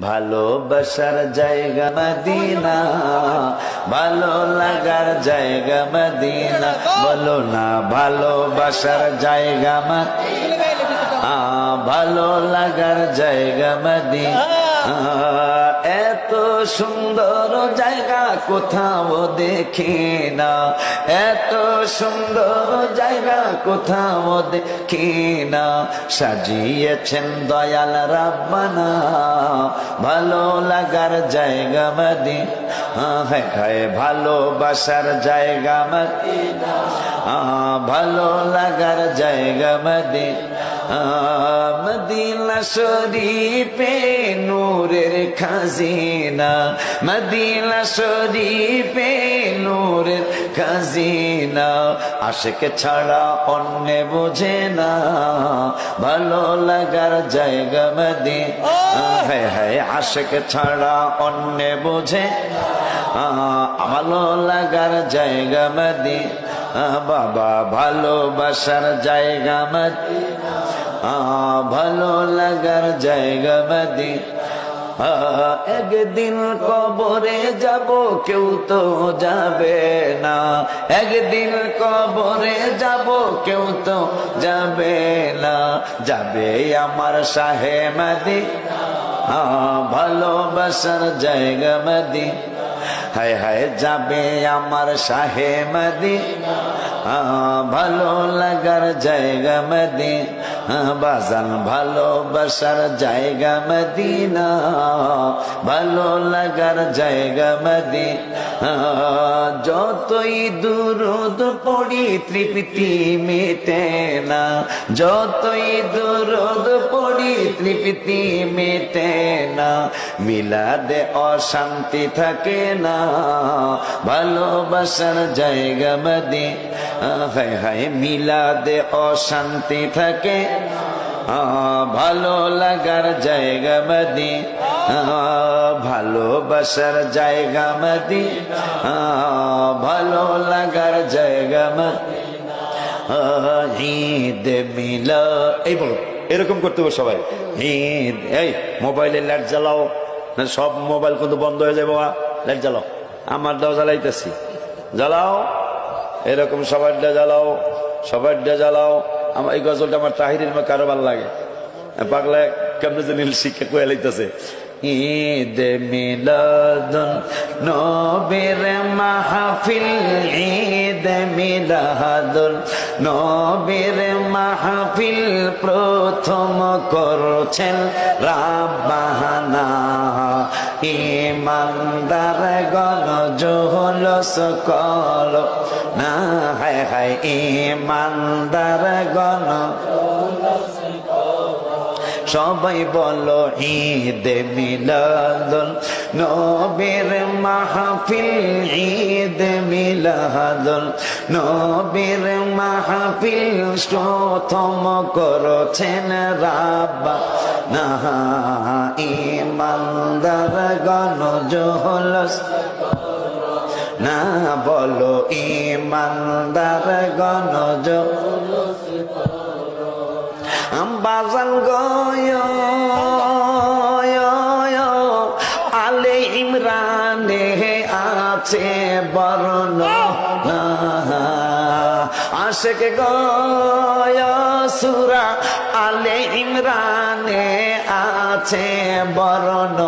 ভালোবাসার জায়গা মদিনা, ভালো লাগার জায়গা মদিনা। বলো না, ভালোবাসার জায়গা ভালো লাগার জায়গা মদিনা। সুন্দর জায়গা কোথাও দেখি না। এত সুন্দর জায়গা কোথাও দেখি না। সাজিয়েছেন দয়াল রাব্বানা। ভালো লাগার জায়গা মদি হায় ভালোবাসার জায়গা মদিনা। ভালো লাগার জায়গা মদি মদিনা শরীফে নূরের খাজিনা, মদিনা শরীফে নূরের খাজিনা। আশেক ছাড়া অন্য বোঝে না, ভালো লাগার জায়গা মদি হ্যাঁ হ্যাঁ আশেক ছাড়া অন্য বোঝে ভালো লাগার জায়গা মদি বাবা ভালোবাসার জায়গা মদি ভালো লাগার জায়গা মদি একদিন কবরে যাব, কেউ তো যাবে না। একদিন কবরে যাব, কেউ তো যাবে না। যাবে আমার শাহে মাদি ভালোবাসার জায়গা মাদি হায় হায় যাবে আমার শাহে মদি। ভালো লাগার জায়গা মদি। বাজান ভালোবাসার জায়গা মদিনা। ভালো লাগার জায়গা মদি। যতই দূরদ পড়ি, তৃপ্তি মেটে না। যতই দূরদ পড়ি, তৃপ্তি মেটে না। মিলাদে অশান্তি থাকে না। ভালোবাসার জায়গা মদি হায় হায়, মিলাদে অশান্তি থাকে ভালো লাগার জায়গা মদি ভালোবাসার জায়গা মদি ভালো লাগার জায়গা মদি ঈদ মিলা এই বলো, এরকম করতে হবে সবাই। ঈদ, এই, মোবাইলে লাইট জ্বালাও, না সব মোবাইল কিন্তু বন্ধ হয়ে যাবে লাইট জ্বালাও। আমার দাও জ্বালাইতেছি। জ্বালাও, এরকম সবারটা জ্বালাও সবারটা জ্বালাও। আমার এই গজলটা আমার তাহিরের মা কারও ভালো লাগে? পাগলা কেমন নীল শিক্ষা কয়ে লাইতেছে। ঈদ মিলাদুন নবীর মাহফিল, ঈদ মিলাদুল নবীর মাহফিল প্রথম করছেন রাব্বানা। ইমানদার গণ জোহল সকল। না হায় হায় ইমানদার গণ সবাই বলো ঈদ মিলাদুল নবীর মাহফিল, ঈদ মিলাদুল নবীর মাহফিল প্রথম করছেন রাব্বা। না ইমানদার গণ জহলস না বলো ইমানদার গণ জহলস বাজান গয় আছে বর্ণ আশেক গয় সুরা আলে ইমরানে আছে বর্ণ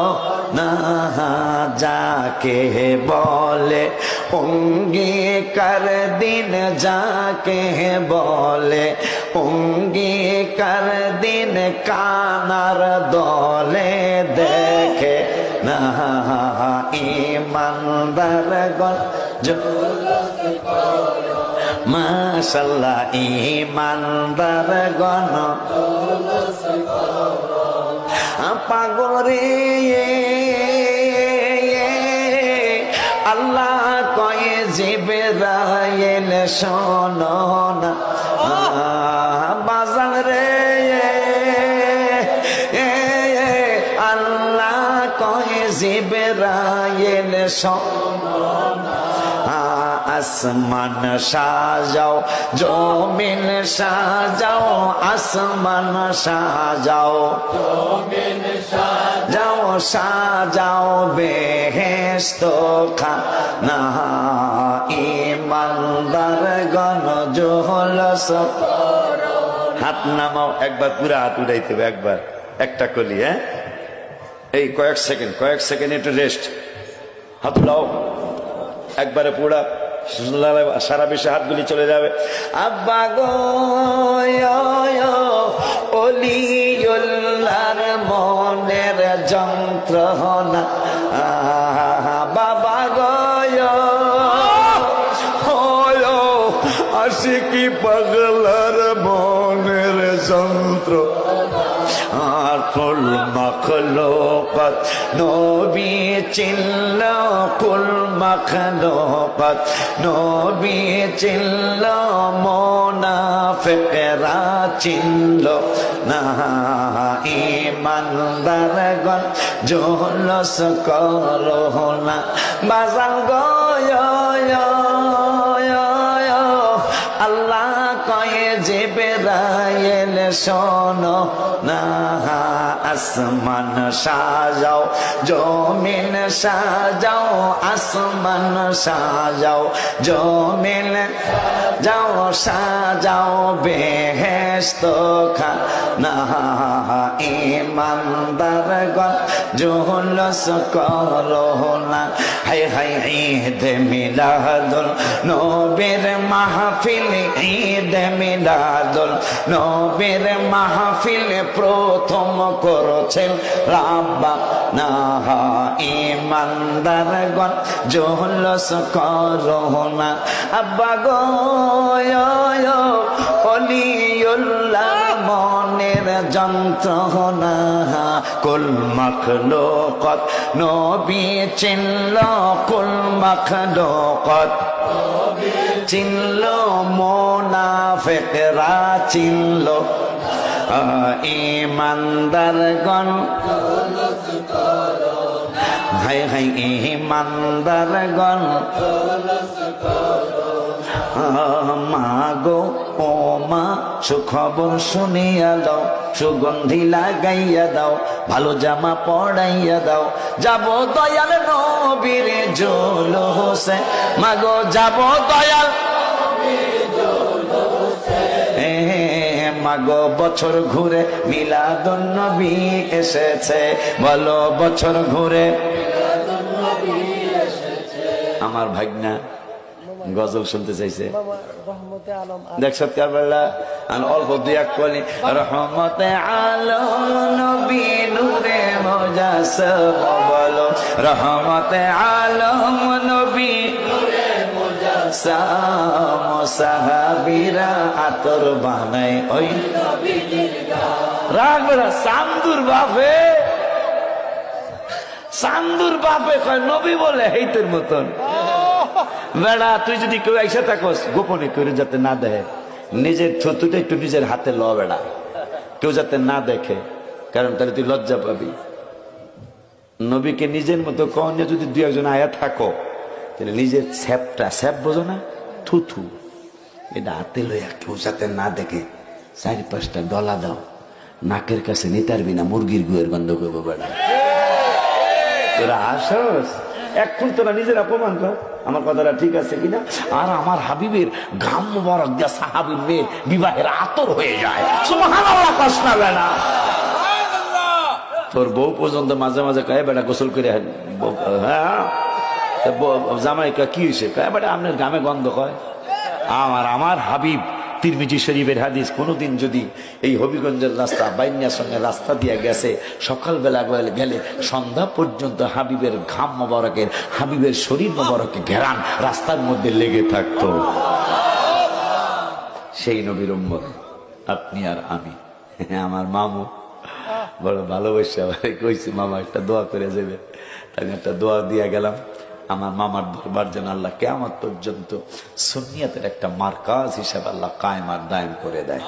না যাকে বলে অঙ্গীকার দিন, যাকে বলে অঙ্গীকার দিন, কানার দলে দেখে না। ইমানদার গল মাসাল্লাহ ইমানদার গণ পাগরে আল্লাহ কয়ে জিবে রায়েল শোনো বাজান রে, আল্লাহ কয়ে শোনো আসমান সাজাও, জমিন সাজাও, আসমান সাজাও। যাও, সাজাও বেহেস্ত খানা ইমানদার গণ জোহলস হাত নামাও, একবার পুরো হাত উঠাইতে হবে, একবার। একটা কলি হ্যাঁ? এই কয়েক সেকেন্ড কয়েক সেকেন্ড একটু রেস্ট হাত উঠাও একবারে পুরা। সারা বিশ্বে হাতগুলি চলে যাবে। আব্বা গো অলিউল্লার মনের যন্ত্রণা। বাবা গয় আশিকি পাগলার মনের যন্ত্র আর কুল মখলোকত নবী চিল্ল কুল মখলোকত। নবী চিল্ল মোনাফেকরা চিল্ল না ইমানদার গণ জোলস করো না বাজান গয় আল্লাহ কয়ে যে বেড়াইল শোনো না আসমান সাজাও, জমিন সাজাও, আসমান সাজাও, জমিন যাও সাজাও বেহেস্ত খা না ইমানদার গণ জোহলস করো না। হাই হাই ঈদ মিলাদুল নবীর মাহফিল, ঈদ মিলাদুল নবীর মাহফিল প্রথম করেছেন রাব্বা না ইমানদার গণ জোহলস করো না আব্বা গো অলিউল্লাহ, মনের যন্ত্রণা। কুল মখলোকত, নবী চিনল, কুল মখলোকত। চিনল, মোনাফেকরা চিনল। ইমানদার গণ হাই হাই ইমানদার গণ মাগো, ও মা, সুখবর শুনিয়া দাও, সুগন্ধি লাগাইয়া দাও, ভালো জামা পড়াইয়া দাও। যাব দয়াল নবীর জোল হোসে মাগো, যাব দয়াল মাগো বছর ঘুরে মিলাদুন নবী এসেছে। বলো বছর ঘুরে আমার ভাগনা গজল শুনতে চাইছে। দেখছ আর অল্প দুই এক কলি। রহমতে আলম নবী নূরে মোজাসম, বলো। রহমতে আলম নবী সাম সাহাবিরা আতর বানাই ওই রাগ বেড়া সামদুর বাপে। সান্দুর বাপে কয়, নবী বলে হেইতের মতন। বেড়া, তুই যদি কেউ এসে থাকস, গোপনে করে যাতে না দেখে। নিজের থুতুটা একটু নিজের হাতে ল বেড়া। কেউ যাতে না দেখে, কারণ তাহলে তুই লজ্জা পাবি। নবীকে নিজের মতো কনে যদি দুই একজন আয়া থাকো। তাহলে নিজের স্যাপটা, স্যাপ বোঝো না, থুথু। এটা হাতে লইয়া কেউ যাতে না দেখে চারি পাঁচটা ডলা দাও। নাকের কাছে নিতারবি না, মুরগির গুয়ের গন্ধ করব বেড়া তোরা আসস? এখন তোরা নিজের অপমান কর। আমার কথাটা ঠিক আছে কিনা? আর আমার হাবিবের ঘাম মোবারক দিয়া সাহাবির মেয়ের বিবাহের আতর হয়ে যায়। বেড়া তোর বউ পর্যন্ত মাঝে মাঝে কয়ে বেড়া গোসল করে বউ- হ্যাঁ। তা বউ- জামাই কয়, কি হয়েছে বেটা আপনার গ্রামে গন্ধ কয়। আমার আমার হাবিব তিরমিজি শরীফের হাদিস কোনোদিন যদি এই হবিগঞ্জের রাস্তা বাইন্যার সঙ্গে রাস্তা দিয়ে গেছে সকালবেলা গেলে- সন্ধ্যা পর্যন্ত হাবিবের ঘাম মোবারকের হাবিবের শরীর মোবারকে ঘেরান রাস্তার মধ্যে লেগে থাকতো। সেই নবীর আপনি আর আমি। আমার মামু বড় ভালোবাসে কইছি মামা একটা দোয়া করে যাবে। আমি একটা দোয়া দিয়ে গেলাম। আমার মামার দরবার যেন আল্লাহ কেমন পর্যন্ত সুনিয়াতের একটা মার্কাজ হিসাবে আল্লাহ কায়েম আর দায়েম করে দেয়।